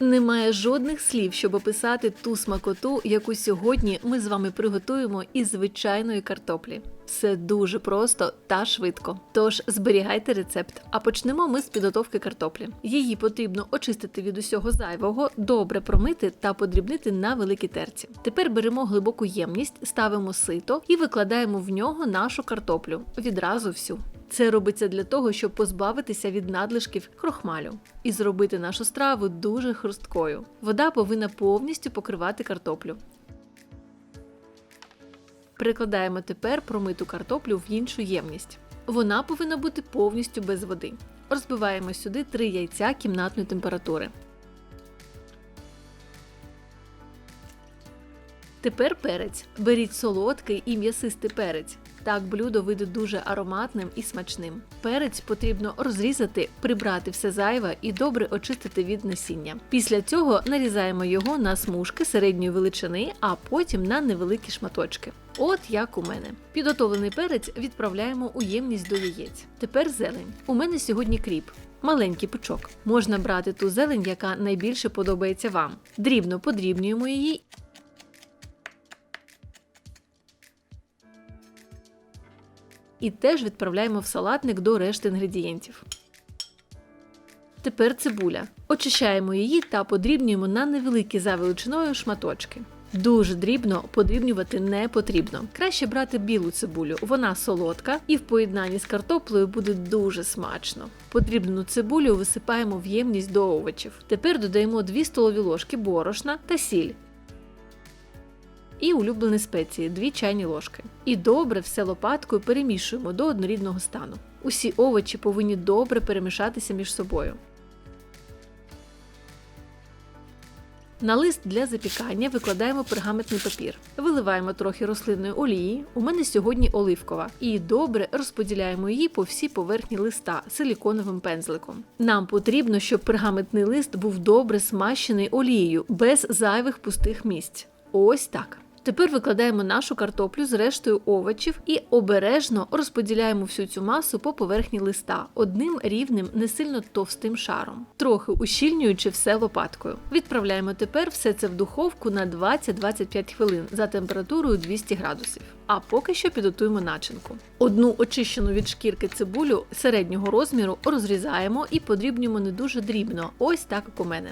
Немає жодних слів, щоб описати ту смакоту, яку сьогодні ми з вами приготуємо із звичайної картоплі. Все дуже просто та швидко. Тож зберігайте рецепт. А почнемо ми з підготовки картоплі. Її потрібно очистити від усього зайвого, добре промити та подрібнити на великій терці. Тепер беремо глибоку ємність, ставимо сито і викладаємо в нього нашу картоплю відразу всю. Це робиться для того, щоб позбавитися від надлишків крохмалю і зробити нашу страву дуже хрусткою. Вода повинна повністю покривати картоплю. Перекладаємо тепер промиту картоплю в іншу ємність. Вона повинна бути повністю без води. Розбиваємо сюди 3 яйця кімнатної температури. Тепер перець. Беріть солодкий і м'ясистий перець. Так блюдо вийде дуже ароматним і смачним. Перець потрібно розрізати, прибрати все зайве і добре очистити від насіння. Після цього нарізаємо його на смужки середньої величини, а потім на невеликі шматочки. От як у мене. Підготовлений перець відправляємо у ємність до яєць. Тепер зелень. У мене сьогодні кріп. Маленький пучок. Можна брати ту зелень, яка найбільше подобається вам. Дрібно подрібнюємо її і теж відправляємо в салатник до решти інгредієнтів. Тепер цибуля. Очищаємо її та подрібнюємо на невеликі за величиною шматочки. Дуже дрібно подрібнювати не потрібно. Краще брати білу цибулю, вона солодка і в поєднанні з картоплею буде дуже смачно. Подрібнену цибулю висипаємо в ємність до овочів. Тепер додаємо 2 столові ложки борошна та сіль і улюблені спеції 2 чайні ложки. І добре все лопаткою перемішуємо до однорідного стану. Усі овочі повинні добре перемішатися між собою. На лист для запікання викладаємо пергаментний папір, виливаємо трохи рослинної олії, у мене сьогодні оливкова, і добре розподіляємо її по всій поверхні листа силіконовим пензликом. Нам потрібно, щоб пергаментний лист був добре смащений олією, без зайвих пустих місць. Ось так. Тепер викладаємо нашу картоплю з рештою овочів і обережно розподіляємо всю цю масу по поверхні листа одним рівним, не сильно товстим шаром, трохи ущільнюючи все лопаткою. Відправляємо тепер все це в духовку на 20-25 хвилин за температурою 200 градусів. А поки що підготуємо начинку. Одну очищену від шкірки цибулю середнього розміру розрізаємо і подрібнюємо не дуже дрібно, ось так як у мене.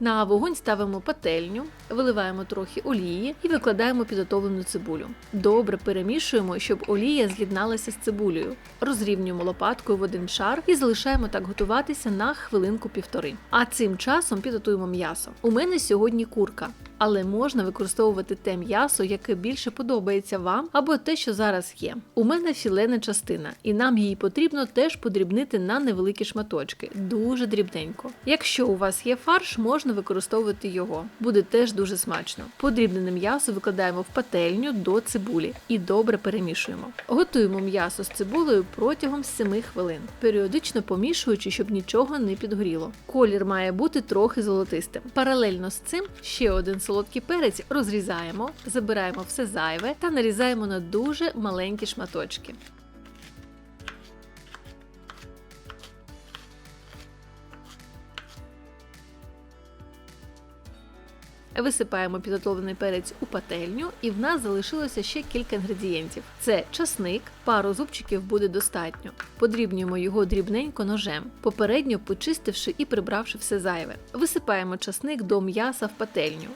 На вогонь ставимо пательню, виливаємо трохи олії і викладаємо підготовлену цибулю. Добре перемішуємо, щоб олія з'єдналася з цибулею. Розрівнюємо лопаткою в один шар і залишаємо так готуватися на хвилинку-півтори. А цим часом підготуємо м'ясо. У мене сьогодні курка але можна використовувати те м'ясо, яке більше подобається вам, або те, що зараз є. У мене філена частина, і нам її потрібно теж подрібнити на невеликі шматочки, дуже дрібненько. Якщо у вас є фарш, можна використовувати його. Буде теж дуже смачно. Подрібнене м'ясо викладаємо в пательню до цибулі і добре перемішуємо. Готуємо м'ясо з цибулею протягом 7 хвилин, періодично помішуючи, щоб нічого не підгоріло. Колір має бути трохи золотистим. Паралельно з цим ще один солодкий перець розрізаємо, забираємо все зайве та нарізаємо на дуже маленькі шматочки. Висипаємо підготовлений перець у пательню, і в нас залишилося ще кілька інгредієнтів: це часник, пару зубчиків буде достатньо. Подрібнюємо його дрібненько ножем, попередньо почистивши і прибравши все зайве. Висипаємо часник до м'яса в пательню.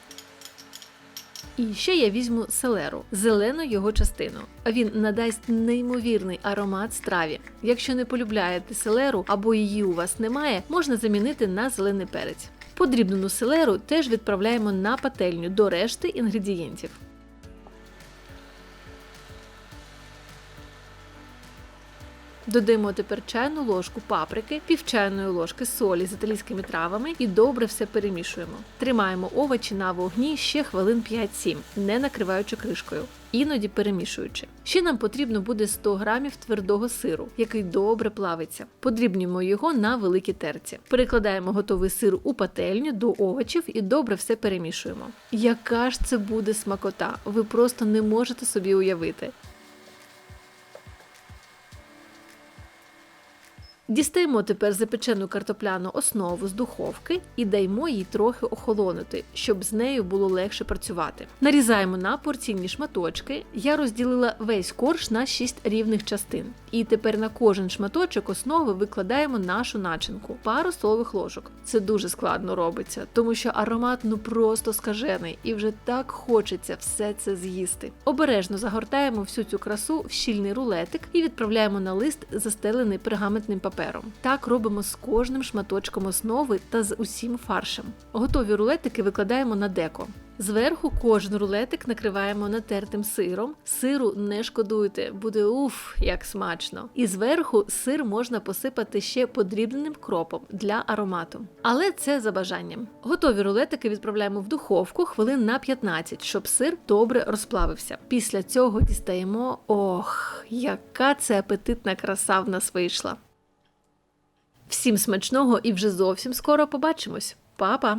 І ще я візьму селеру, зелену його частину. Він надасть неймовірний аромат страві. Якщо не полюбляєте селеру або її у вас немає, можна замінити на зелений перець. Подрібнену селеру теж відправляємо на пательню до решти інгредієнтів. Додаємо тепер чайну ложку паприки, пів чайної ложки солі з італійськими травами і добре все перемішуємо. Тримаємо овочі на вогні ще хвилин 5-7, не накриваючи кришкою, іноді перемішуючи. Ще нам потрібно буде 100 грамів твердого сиру, який добре плавиться. Подрібнюємо його на великій терці. Перекладаємо готовий сир у пательню до овочів і добре все перемішуємо. Яка ж це буде смакота? Ви просто не можете собі уявити. Дістаємо тепер запечену картопляну основу з духовки і даємо їй трохи охолонути, щоб з нею було легше працювати. Нарізаємо на порційні шматочки. Я розділила весь корж на 6 рівних частин. І тепер на кожен шматочок основи викладаємо нашу начинку пару столових ложок. Це дуже складно робиться, тому що аромат ну просто скажений, і вже так хочеться все це з'їсти. Обережно загортаємо всю цю красу в щільний рулетик і відправляємо на лист, застелений пергаментним папером. Так робимо з кожним шматочком основи та з усім фаршем. Готові рулетики викладаємо на деко. Зверху кожен рулетик накриваємо натертим сиром. Сиру не шкодуйте, буде уф, як смачно. І зверху сир можна посипати ще подрібненим кропом для аромату. Але це за бажанням. Готові рулетики відправляємо в духовку хвилин на 15, щоб сир добре розплавився. Після цього дістаємо. Ох, яка це апетитна краса в нас вийшла. Всім смачного і вже зовсім скоро побачимось. Па-па!